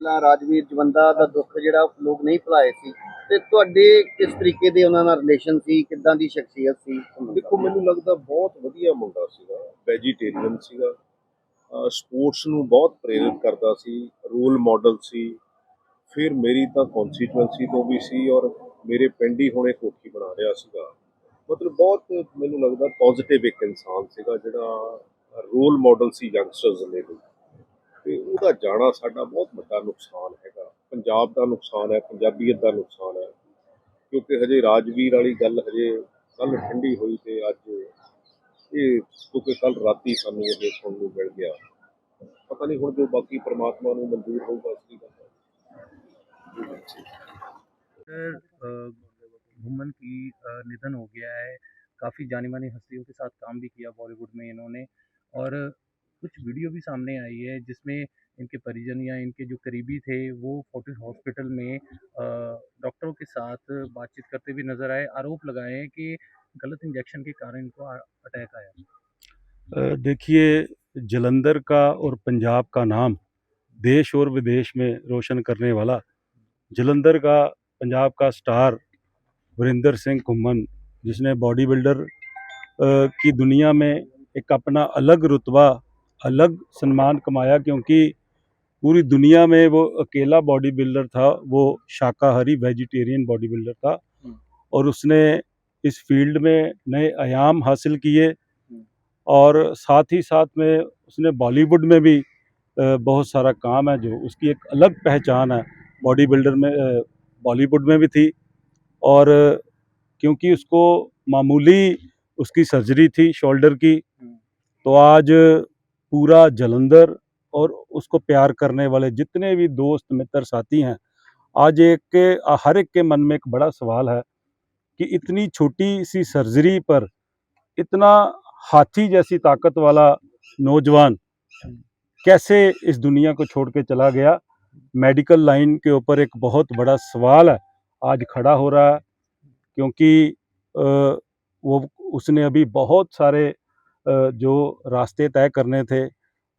ਪਹਿਲਾਂ ਰਾਜਵੀਰ ਜਵੰਦਾ ਦਾ ਦੁੱਖ ਜਿਹੜਾ ਲੋਕ ਨਹੀਂ ਭੁਲਾਏ ਸੀ। ਤੇ ਤੁਹਾਡੇ ਕਿਸ ਤਰੀਕੇ ਦੇ ਉਹਨਾਂ ਨਾਲ ਰਿਲੇਸ਼ਨ ਸੀ? ਕਿੱਦਾਂ ਦੀ ਸ਼ਖਸੀਅਤ ਸੀ? ਦੇਖੋ, ਮੈਨੂੰ ਲੱਗਦਾ ਬਹੁਤ ਵਧੀਆ ਮੁੰਡਾ ਸੀਗਾ ਵੈਜੀਟੇਰੀਅਨ ਸੀਗਾ। ਸਪੋਰਟਸ ਨੂੰ ਬਹੁਤ ਪ੍ਰੇਰਿਤ ਕਰਦਾ ਸੀ ਰੋਲ ਮਾਡਲ ਸੀ। ਫਿਰ ਮੇਰੀ ਤਾਂ ਕਨਸਟੀਟੂਐਂਸੀ ਤੋਂ ਵੀ ਸੀ ਔਰ ਮੇਰੇ ਪਿੰਡ ਹੀ ਹੁਣੇ ਕੋਠੀ ਬਣਾ ਰਿਹਾ ਸੀਗਾ। ਮਤਲਬ ਬਹੁਤ ਮੈਨੂੰ ਲੱਗਦਾ ਪੋਜ਼ਿਟਿਵ ਇੱਕ ਇਨਸਾਨ ਸੀਗਾ ਜਿਹੜਾ ਰੋਲ ਮਾਡਲ ਸੀ ਯੰਗਸਟਰਸ ਦੇ ਲਈ। ਤੇ ਉਹਦਾ ਜਾਣਾ ਸਾਡਾ ਬਹੁਤ ਵੱਡਾ ਨੁਕਸਾਨ ਹੈਗਾ ਪੰਜਾਬ ਦਾ ਨੁਕਸਾਨ ਹੈ ਪੰਜਾਬੀਅਤ ਦਾ ਨੁਕਸਾਨ ਹੈ ਕਿਉਂਕਿ ਹਜੇ ਰਾਜਵੀਰ ਵਾਲੀ ਗੱਲ ਹਜੇ ਕੱਲ ਠੰਡੀ ਹੋਈ ਤੇ ਅੱਜ ਇਹ ਕਿਉਂਕਿ ਕੱਲ ਰਾਤੀ ਸਾਨੂੰ ਇਹ ਸੁਣਨ ਨੂੰ ਮਿਲ ਗਿਆ ਪਤਾ ਨਹੀਂ ਹੁਣ ਜੋ ਬਾਕੀ ਪ੍ਰਮਾਤਮਾ ਨੂੰ ਮਨਜ਼ੂਰ ਹੋਊਗਾ ਉਸ ਦੀ ਗੱਲ ਹੈ सर अ, घुम्मन की अ, निधन हो गया है काफ़ी जानी मानी हस्तियों के साथ काम भी किया बॉलीवुड में इन्होंने और कुछ वीडियो भी सामने आई है, जिसमें इनके परिजन या इनके जो करीबी थे, वो फोर्टिस हॉस्पिटल में डॉक्टरों के साथ बातचीत करते हुए नज़र आए। आरोप लगाए हैं कि गलत इंजेक्शन के कारण इनको अटैक आया। देखिए, जलंधर का और पंजाब का नाम देश और विदेश में रोशन करने वाला जलंधर का, पंजाब का स्टार वरिंदर सिंह घुम्मन जिसने बॉडी बिल्डर की दुनिया में एक अपना अलग रुतबा अलग सम्मान कमाया क्योंकि पूरी दुनिया में वो अकेला बॉडी बिल्डर था वो शाकाहारी वेजिटेरियन बॉडी बिल्डर था और उसने इस फ़ील्ड में नए आयाम हासिल किए और साथ ही साथ में उसने बॉलीवुड में भी बहुत सारा काम है जो उसकी एक अलग पहचान है। बॉडी बिल्डर में बॉलीवुड में भी थी और क्योंकि उसको मामूली उसकी सर्जरी थी शोल्डर की तो आज पूरा जलंधर और उसको प्यार करने वाले जितने भी दोस्त, मित्र, साथी हैं, आज एक के, हर एक के मन में एक बड़ा सवाल है कि इतनी छोटी सी सर्जरी पर इतना हाथी जैसी ताकत वाला नौजवान कैसे इस दुनिया को छोड़ के चला गया? मेडिकल लाइन के ऊपर एक बहुत बड़ा सवाल है, आज खड़ा हो रहा है, क्योंकि वो, उसने अभी बहुत सारे जो रास्ते तय करने थे,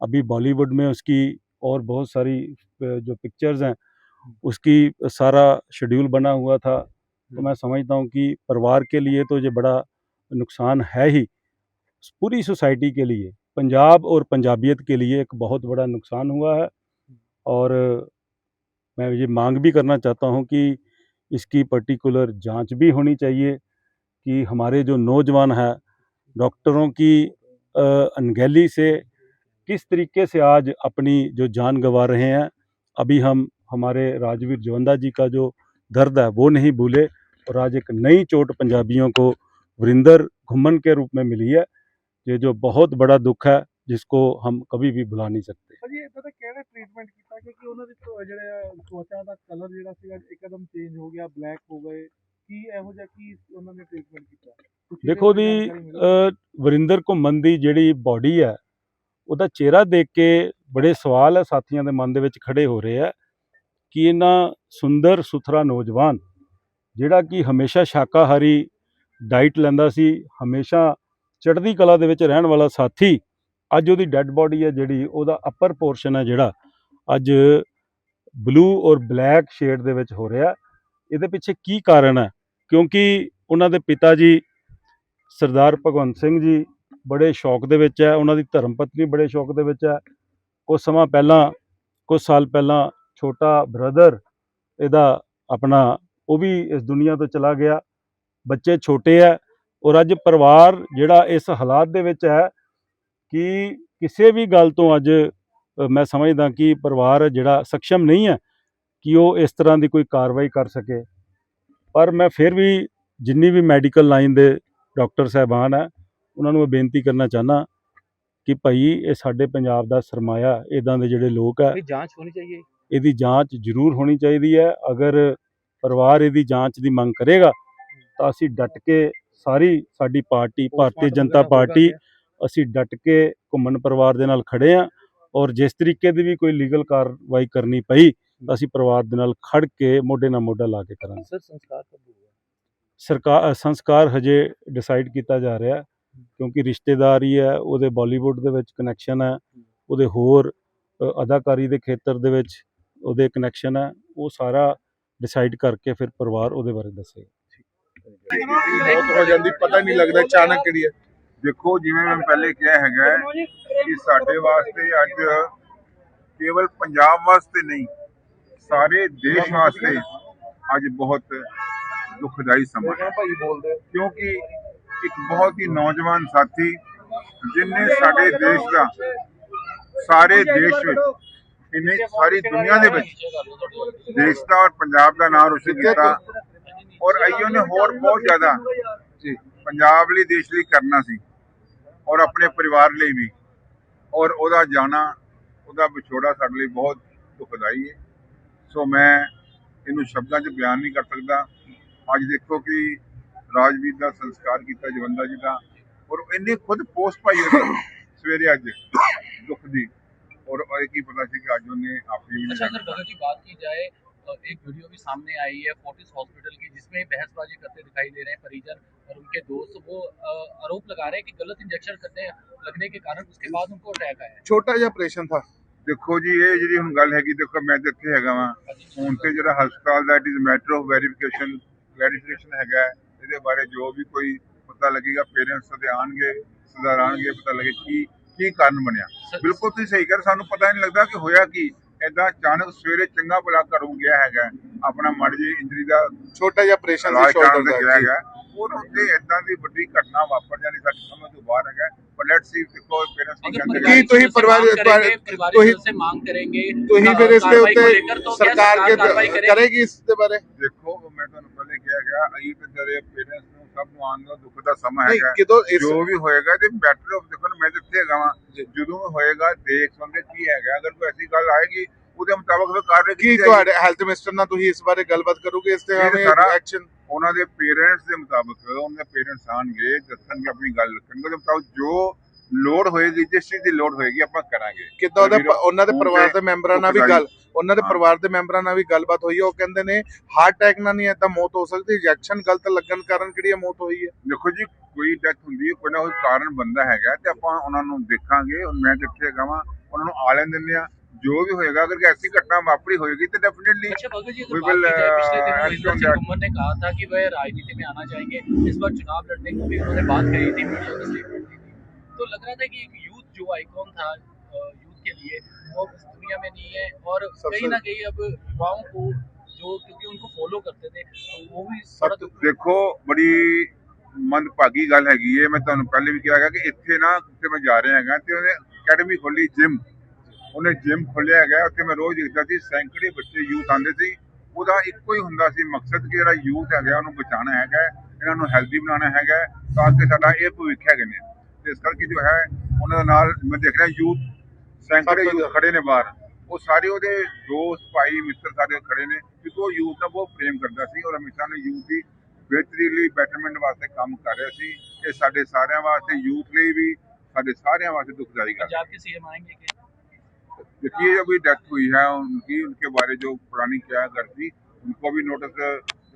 अभी बॉलीवुड में उसकी और बहुत सारी जो पिक्चर्स हैं, उसकी सारा शेड्यूल बना हुआ था। तो मैं समझता हूँ कि परिवार के लिए तो ये बड़ा नुकसान है ही। पूरी सोसाइटी के लिए, पंजाब और पंजाबियत के लिए एक बहुत बड़ा नुकसान हुआ है। और मैं ये मांग भी करना चाहता हूँ कि इसकी पर्टिकुलर जाँच भी होनी चाहिए कि हमारे जो नौजवान हैं, डॉक्टरों की अनगहली से किस तरीके से आज अपनी जो जान गंवा रहे हैं, अभी हम, हमारे राजवीर जवंदा जी का जो दर्द है, वो नहीं भूले और आज एक नई चोट पंजाबियों को वरिंदर घुमन के रूप में मिली है, ये जो बहुत बड़ा दुख है, जिसको हम कभी भी भुला नहीं सकते। ਭਾਜੀ ਕੀ ਇਹੋ ਜਿਹਾ ਕੀ ਉਹਨਾਂ ਨੇ ਟ੍ਰੀਟਮੈਂਟ ਕੀਤਾ? ਦੇਖੋ ਜੀ ਵਰਿੰਦਰ ਘੁੰਮਣ ਦੀ ਜਿਹੜੀ ਬਾਡੀ ਹੈ ਉਹਦਾ ਚਿਹਰਾ ਦੇਖ ਕੇ ਬੜੇ ਸਵਾਲ ਹੈ ਸਾਥੀਆਂ ਦੇ ਮਨ ਦੇ ਵਿੱਚ ਖੜੇ ਹੋ ਰਹੇ ਆ ਕਿ ਇਹਨਾਂ ਸੁੰਦਰ ਸੁਥਰਾ ਨੌਜਵਾਨ ਜਿਹੜਾ ਕਿ ਹਮੇਸ਼ਾ ਸ਼ਾਕਾਹਾਰੀ ਡਾਈਟ ਲੈਂਦਾ ਸੀ ਹਮੇਸ਼ਾ ਚੜ੍ਹਦੀ ਕਲਾ ਦੇ ਵਿੱਚ ਰਹਿਣ ਵਾਲਾ ਸਾਥੀ ਅੱਜ ਉਹਦੀ ਡੈੱਡ ਬਾਡੀ ਹੈ ਜਿਹੜੀ ਉਹਦਾ ਅਪਰ ਪੋਰਸ਼ਨ ਹੈ ਜਿਹੜਾ ਅੱਜ ਬਲੂ ਔਰ ਬਲੈਕ ਸ਼ੇਡ ਦੇ ਵਿੱਚ ਹੋ ਰਿਹਾ। ਇਹਦੇ ਪਿੱਛੇ ਕੀ ਕਾਰਨ ਹੈ? ਕਿਉਂਕਿ ਉਹਨਾਂ ਦੇ ਪਿਤਾ ਜੀ ਸਰਦਾਰ ਭਗਵੰਤ ਸਿੰਘ ਜੀ ਬੜੇ ਸ਼ੌਕ ਦੇ ਵਿੱਚ ਹੈ, ਉਹਨਾਂ ਦੀ ਧਰਮ ਪਤਨੀ ਬੜੇ ਸ਼ੌਕ ਦੇ ਵਿੱਚ ਹੈ। ਕੁਝ ਸਮਾਂ ਪਹਿਲਾਂ ਕੁਝ ਸਾਲ ਪਹਿਲਾਂ ਛੋਟਾ ਬ੍ਰਦਰ ਇਹਦਾ ਆਪਣਾ, ਉਹ ਵੀ ਇਸ ਦੁਨੀਆ ਤੋਂ ਚਲਾ ਗਿਆ। ਬੱਚੇ ਛੋਟੇ ਹੈ ਔਰ ਅੱਜ ਪਰਿਵਾਰ ਜਿਹੜਾ ਇਸ ਹਾਲਾਤ ਦੇ ਵਿੱਚ ਹੈ ਕਿ ਕਿਸੇ ਵੀ ਗੱਲ ਤੋਂ ਅੱਜ ਮੈਂ ਸਮਝਦਾ ਕਿ ਪਰਿਵਾਰ ਜਿਹੜਾ ਸક્ષਮ ਨਹੀਂ ਹੈ ਕਿ ਉਹ ਇਸ ਤਰ੍ਹਾਂ ਦੀ ਕੋਈ ਕਾਰਵਾਈ ਕਰ ਸਕੇ। ਪਰ ਮੈਂ ਫਿਰ ਵੀ ਜਿੰਨੀ ਵੀ ਮੈਡੀਕਲ ਲਾਈਨ ਦੇ ਡਾਕਟਰ ਸਹਿਬਾਨ ਆ ਉਹਨਾਂ ਨੂੰ ਇਹ ਬੇਨਤੀ ਕਰਨਾ ਚਾਹਨਾ ਕਿ ਭਾਈ ਇਹ ਸਾਡੇ ਪੰਜਾਬ ਦਾ ਸਰਮਾਇਆ ਇਦਾਂ ਦੇ ਜਿਹੜੇ ਲੋਕ ਆ ਜਾਂਚ ਹੋਣੀ ਚਾਹੀਏ। ਇਹਦੀ ਜਾਂਚ ਜ਼ਰੂਰ ਹੋਣੀ ਚਾਹੀਦੀ ਹੈ। ਅਗਰ ਪਰਿਵਾਰ ਇਹਦੀ ਜਾਂਚ ਦੀ ਮੰਗ ਕਰੇਗਾ ਤਾਂ ਅਸੀਂ ਡਟ ਕੇ ਸਾਰੀ ਸਾਡੀ ਪਾਰਟੀ ਭਾਰਤੀ ਜਨਤਾ ਪਾਰਟੀ ਅਸੀਂ ਡਟ ਕੇ ਘੁੰਮਣ ਪਰਿਵਾਰ ਦੇ ਨਾਲ ਖੜੇ ਆ ਔਰ ਜਿਸ ਤਰੀਕੇ ਦੀ ਵੀ ਕੋਈ ਲੀਗਲ ਕਾਰਵਾਈ ਕਰਨੀ ਪਈ ਅਸੀਂ ਪਰਿਵਾਰ ਦੇ ਨਾਲ ਖੜ ਕੇ ਮੋਢੇ ਨਾਲ ਮੋਢਾ ਲਾ ਕੇ ਕਰਾਂਗੇ। ਸੰਸਕਾਰ ਕਦੋਂ ਸਰਕਾਰ ਸੰਸਕਾਰ ਹਜੇ ਡਿਸਾਈਡ ਕੀਤਾ ਜਾ ਰਿਹਾ ਕਿਉਂਕਿ ਰਿਸ਼ਤੇਦਾਰ ਹੈ ਉਹਦੇ ਬਾਲੀਵੁੱਡ ਦੇ ਵਿੱਚ ਕਨੈਕਸ਼ਨ ਹੈ ਉਹਦੇ ਹੋਰ ਅਦਾਕਾਰੀ ਦੇ ਖੇਤਰ ਦੇ ਵਿੱਚ ਉਹਦੇ ਕਨੈਕਸ਼ਨ ਹੈ ਉਹ ਸਾਰਾ ਡਿਸਾਈਡ ਕਰਕੇ ਫਿਰ ਪਰਿਵਾਰ ਉਹਦੇ ਬਾਰੇ ਦੱਸੇਗਾ। ਬਹੁਤ ਹੋ ਜਾਂਦੀ ਪਤਾ ਨਹੀਂ ਲੱਗਦਾ ਅਚਾਨਕ ਕਿਹੜੀ ਹੈ। ਦੇਖੋ ਜਿਵੇਂ ਮੈਂ ਪਹਿਲੇ ਕਿਹਾ ਹੈਗਾ ਕਿ ਸਾਡੇ ਵਾਸਤੇ ਅੱਜ ਕੇਵਲ ਪੰਜਾਬ ਵਾਸਤੇ ਨਹੀਂ ਸਾਰੇ ਦੇਸ਼ ਵਾਸਤੇ ਅੱਜ ਬਹੁਤ ਦੁਖਦਾਈ ਸਮਾਂ ਹੈ। ਕਿਉਂਕਿ ਇੱਕ ਬਹੁਤ ਹੀ ਨੌਜਵਾਨ ਸਾਥੀ ਜਿਨਨੇ ਸਾਡੇ ਦੇਸ਼ ਦਾ ਸਾਰੇ ਦੇਸ਼ ਵਿੱਚ ਇੰਨੇ ਸਾਰੀ ਦੁਨੀਆ ਦੇ ਵਿੱਚ ਦੇਸ਼ ਦਾ ਔਰ ਪੰਜਾਬ ਦਾ ਨਾਮ ਰੋਸ਼ਨ ਕੀਤਾ ਔਰ ਆਈਓ ਨੇ ਹੋਰ ਬਹੁਤ ਜ਼ਿਆਦਾ ਜੀ। ਪੰਜਾਬ ਲਈ ਦੇਸ਼ ਲਈ ਕਰਨਾ ਸੀ ਔਰ ਆਪਣੇ ਪਰਿਵਾਰ ਲਈ ਵੀ ਔਰ ਉਹਦਾ ਜਾਣਾ ਉਹਦਾ ਵਿਛੋੜਾ ਸਾਡੇ ਲਈ ਬਹੁਤ ਦੁਖਦਾਈ ਹੈ। ਸੋ ਮੈਂ ਇਹਨੂੰ ਸ਼ਬਦਾਂ 'ਚ ਬਿਆਨ ਨਹੀਂ ਕਰ ਸਕਦਾ ਅੱਜ ਦੇਖੋ ਕਿ ਰਾਜਵੀਰ ਦਾ ਸੰਸਕਾਰ ਕੀਤਾ ਜਵੰਦਾ ਜੀ ਦਾ ਔਰ ਇਹਨੇ ਖੁਦ ਪੋਸਟ ਪਾਈ ਉਹਦੀ ਸਵੇਰੇ ਅੱਜ ਦੁੱਖ ਦੀ ਔਰ ਇਹ ਕੀ ਪਤਾ ਸੀ ਕਿ ਅੱਜ ਉਹਨੇ ਆਪਣੀ ਵੀ अच्छा ਨਹੀਂ अगर भगत जी बात की जाए अ, एक वीडियो भी सामने आई है फोर्टिस हॉस्पिटल की जिसमें बहसबाजी करते दिखाई दे रहे हैं परिजन और उनके दोस्त वो अ, आरोप लगा रहे हैं कि गलत इंजेक्शन करने लगने के कारण उसके बाद उनको अटैक आया है ਛੋਟਾ ਜਿਹਾ ਆਪਰੇਸ਼ਨ ਥਾ ਦੇਖੋ ਜੀ ਇਹ ਜਿਹੜੀ ਹੁਣ ਗੱਲ ਹੈਗੀ ਦੇਖੋ ਮੈਂ ਤੇ ਇੱਥੇ ਹੈਗਾ ਵਾਂ। ਹੁਣ ਤੇ ਜਿਹੜਾ ਹਸਪਤਾਲ ਦਾ it is matter of verification verification ਹੈਗਾ। ਇਹਦੇ ਬਾਰੇ ਜੋ ਵੀ ਕੋਈ ਪਤਾ ਲੱਗੇਗਾ ਪੇਰੈਂਟਸ ਦੇ ਆਣਗੇ ਆਣਗੇ ਪਤਾ ਲੱਗੇ ਕੀ ਕੀ ਕਾਰਨ ਬਣਿਆ। ਬਿਲਕੁਲ ਤੁਸੀਂ ਸਹੀ ਕਰ ਸਾਨੂੰ ਪਤਾ ਨਹੀਂ ਲੱਗਦਾ ਕਿ ਹੋਇਆ ਕੀ। ਐਦਾਂ ਅਚਾਨਕ ਸਵੇਰੇ ਚੰਗਾ ਭਲਾ ਘਰੋਂ ਗਿਆ ਹੈਗਾ ਆਪਣਾ ਮੜ ਜੀ ਇੰਜਰੀ ਦਾ ਛੋਟਾ ਜਿਹਾ ਆਪਰੇਸ਼ਨ ਇਲਾਜ ਕਰਾਉਣ ਤੇ ਉਹਨਾਂ ਤੇ ਇਦਾਂ ਦੀ ਵੱਡੀ ਘਟਨਾ ਵਾਪਰ ਜਾਣੀ ਸਾਡੀ ਸਮਝ ਤੋਂ ਬਾਹਰ ਹੈਗਾ। ਪਰ ਲੈਟਸ ਸੀ ਦੇਖੋ ਪੇਰੈਂਟਸ ਕੀ ਕਹਿੰਦੇ ਕੀ ਤੁਸੀਂ ਪਰਿਵਾਰ ਤੁਸੀਂ ਸੇ ਮੰਗ ਕਰੇਗੇ ਤੁਸੀਂ ਫਿਰ ਇਸ ਦੇ ਉੱਤੇ ਸਰਕਾਰ ਕੇ ਕਰੇਗੀ। ਇਸ ਦੇ ਬਾਰੇ? ਦੇਖੋ ਮੈਂ ਤੁਹਾਨੂੰ ਪਹਿਲੇ ਕਿਹਾ ਗਿਆ ਅਈ ਤੇ ਜਿਹੜੇ ਪੇਰੈਂਟਸ ਨੂੰ ਸਭ ਨੂੰ ਆਉਣ ਦਾ ਦੁੱਖ ਦਾ ਸਮਾਂ ਹੈਗਾ। ਜੋ ਵੀ ਹੋਏਗਾ ਤੇ ਬੈਟਰ ਆਫ ਦੇਖੋ ਮੈਂ ਜਿੱਥੇ ਹੈਗਾ ਵਾਂ ਜਦੋਂ ਹੋਏਗਾ ਦੇਖ ਸੁਣਦੇ ਕੀ ਹੈਗਾ। ਅਗਰ ਕੋਈ ਐਸੀ ਗੱਲ ਆਏਗੀ ਉਹਦੇ ਮੁਤਾਬਕ ਫਿਰ ਕਾਰਵਾਈ ਕੀ ਕੀਤੀ ਤੁਹਾਡੇ ਹੈਲਥ ਮਿਨਿਸਟਰ ਨਾਲ ਤੁਸੀਂ ਇਸ ਬਾਰੇ ਗੱਲਬਾਤ ਕਰੋਗੇ ਇਸ ਤੇ ਹਮੇ ਐਕਸ਼ਨ ਉਹਨਾਂ ਦੇ ਪੇਰੈਂਟਸ ਦੇ ਮੁਤਾਬਕ ਉਹਨਾਂ ਦੇ ਪੇਰੈਂਟਸ ਆਣਗੇ ਦੱਸਣਗੇ ਆਪਣੀ ਗੱਲ ਰੱਖਣਗੇ। ਮੁਤਾਬਕ ਜੋ ਲੋੜ ਹੋਏਗੀ ਜਿਸ ਚੀਜ਼ ਦੀ ਲੋੜ ਹੋਏਗੀ ਆਪਾਂ ਕਰਾਂਗੇ। ਕਿੱਦਾਂ ਉਹਦਾ ਉਹਨਾਂ ਦੇ ਪਰਿਵਾਰ ਤੇ ਦੇ ਮੈਂਬਰਾਂ ਨਾਲ ਵੀ। ਗੱਲ ਉਹਨਾਂ ਦੇ ਹਾਂ। ਪਰਿਵਾਰ ਦੇ ਮੈਂਬਰਾਂ ਨਾਲ ਵੀ ਗੱਲਬਾਤ ਹੋਈ ਹੈ ਉਹ ਕਹਿੰਦੇ ਨੇ ਹਾਰਟ ਅਟੈਕ ਨਾਲ ਨਹੀਂ ਏਦਾਂ ਮੌਤ ਹੋ ਸਕਦੀ ਇੰਜੈਕਸ਼ਨ ਗਲਤ ਲੱਗਣ ਕਾਰਨ ਕਿਹੜੀ ਇਹ ਮੌਤ ਹੋਈ ਹੈ ਦੇਖੋ ਜੀ ਕੋਈ ਡੈਥ ਹੁੰਦੀ ਹੈ ਕੋਈ ਨਾ ਕੋਈ ਕਾਰਨ ਬੰਦਾ ਹੈਗਾ ਤੇ ਆਪਾਂ ਉਹਨਾਂ ਨੂੰ ਦੇਖਾਂਗੇ ਹੁਣ ਮੈਂ ਜਿੱਥੇ ਹੈਗਾ ਵਾਂ ਉਹਨਾਂ ਨੂੰ ਆ ਲੈਣ ਦਿੰਦੇ ਆ ਜੋ ਵੀ ਹੋਏਗਾ ਅਗਰ ਐਸੀ ਘਟਨਾ ਵਾਪਰੀ ਹੋਏਗੀ ਤੇ ਡੈਫੀਨਿਟਲੀ अच्छा भगत जी We अगर बात will, की जाए पिछले दिनों uh, Indra act on Singh that. Tomar ने कहा था कि वह राजनीति में आना चाहेंगे इस बार चुनाव लड़ने की भी उन्होंने बात कही थी मीडिया को स्टेटमेंट दी थी तो लग रहा था कि एक यूथ जो आइकॉन था यूथ के लिए वो अब इस दुनिया में नहीं है और कहीं ना कहीं अब युवाओं को जो क्योंकि उनको फॉलो करते थे तो वो भी थोड़ा दुख ਦੇਖੋ ਬੜੀ ਮੰਦਭਾਗੀ ਗੱਲ ਹੈਗੀ ਹੈ ਮੈਂ ਤੁਹਾਨੂੰ ਪਹਿਲੇ ਵੀ ਕਿਹਾ ਹੈਗਾ ਕਿ ਇੱਥੇ ਨਾ ਜਿੱਥੇ ਮੈਂ ਜਾ ਰਿਹਾ ਹੈਗਾ ਤੇ ਉਹਨੇ ਅਕੈਡਮੀ ਖੋਲੀ ਜਿਮ ਉਹਨੇ ਜਿਮ ਖੋਲਿਆ ਹੈਗਾ ਉੱਥੇ ਮੈਂ ਰੋਜ਼ ਦੇਖਦਾ ਸੀ ਸੈਂਕੜੇ ਬੱਚੇ ਯੂਥ ਆਉਂਦੇ ਸੀ ਉਹਦਾ ਇੱਕੋ ਹੀ ਹੁੰਦਾ ਸੀ ਮਕਸਦ ਕਿ ਜਿਹੜਾ ਯੂਥ ਹੈਗਾ ਉਹਨੂੰ ਬਚਾਉਣਾ ਹੈਗਾ ਇਹਨਾਂ ਨੂੰ ਹੈਲਦੀ ਬਣਾਉਣਾ ਹੈਗਾ ਤਾਂ ਕਿ ਸਾਡਾ ਇਹ ਭਵਿੱਖ ਹੈਗੇ ਨੇ ਤੇ ਇਸ ਕਰਕੇ ਜੋ ਹੈ ਉਹਨਾਂ ਦੇ ਨਾਲ ਮੈਂ ਦੇਖ ਰਿਹਾ ਯੂਥ ਸੈਂਕੜੇ ਸਭ ਤੋਂ ਯੂਥ ਖੜੇ ਨੇ ਬਾਹਰ ਉਹ ਸਾਰੇ ਉਹਦੇ ਦੋਸਤ ਭਾਈ ਮਿੱਤਰ ਸਾਰੇ ਖੜੇ ਨੇ ਕਿਉਂਕਿ ਉਹ ਯੂਥ ਨਾਲ ਬਹੁਤ ਪ੍ਰੇਮ ਕਰਦਾ ਸੀ ਔਰ ਹਮੇਸ਼ਾ ਨੇ ਯੂਥ ਦੀ ਬਿਹਤਰੀ ਲਈ ਬੈਟਰਮੈਂਟ ਵਾਸਤੇ ਕੰਮ ਕਰ ਰਿਹਾ ਸੀ ਇਹ ਸਾਡੇ ਸਾਰਿਆਂ ਵਾਸਤੇ ਯੂਥ ਲਈ ਵੀ ਸਾਡੇ ਸਾਰਿਆਂ वास्ते दुखदाई ਗੱਲ है पंजाब के सीएम आएंगे कि देखिए अभी डेथ हुई है उनकी उनके बारे जो पुरानी क्या है घर की उनको भी नोटिस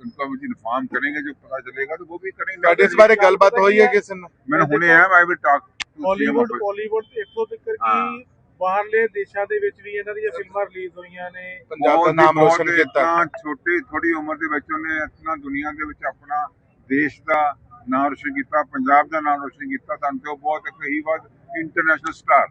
उनको भी इन्फॉर्म करेंगे जो पता चलेगा तो वो भी करेंगे ਤੁਹਾਡੇ ਇਸ ਬਾਰੇ ਗੱਲਬਾਤ ਹੋਈ ਹੈ ਕਿਸੇ ਨਾਲ मैंने हुने हैं I will talk Bollywood Bollywood ਇੱਥੋਂ ਤੱਕ ਹਾਂ। ਕਿ ਬਾਹਰਲੇ ਦੇਸ਼ਾਂ ਦੇ ਵਿੱਚ ਵੀ ਇਹਨਾਂ ਦੀਆਂ ਫਿਲਮਾਂ ਰਿਲੀਜ਼ ਹੋਈਆਂ ਨੇ। ਪੰਜਾਬ ਦਾ ਨਾਮ ਰੋਸ਼ਨ ਕੀਤਾ। ਛੋਟੀ ਥੋੜੀ ਉਮਰ ਦੇ ਵਿੱਚ ਉਹਨੇ ਇਤਨਾ ਦੁਨੀਆ ਦੇ ਵਿੱਚ ਆਪਣਾ ਦੇਸ਼ ਦਾ ਨਾਮ ਰੋਸ਼ਨ ਕੀਤਾ ਪੰਜਾਬ ਦਾ ਨਾਮ ਰੋਸ਼ਨ ਕੀਤਾ ਤਾਂ ਉਹ ਬਹੁਤ ਇੱਕ ਹੀ ਵਾਜ ਇੰਟਰਨੈਸ਼ਨਲ ਸਟਾਰ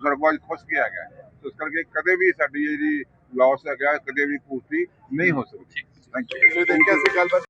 ਸਰਗਵਾਜ ਖੁਸ਼ ਗਿਆ। ਗਿਆ ਇਸ ਕਰਕੇ ਕਦੇ ਵੀ ਸਾਡੀ ਜਿਹੜੀ ਲਾਸ ਹੈਗਾ ਕਦੇ ਵੀ ਪੂਰਤੀ ਨਹੀਂ ਹੋ ਸਕਦੀ। ਥੈਂਕ ਯੂ ਤੁਸੀਂ ਦੇਖਿਆ ਸੀ ਗੱਲਬਾਤ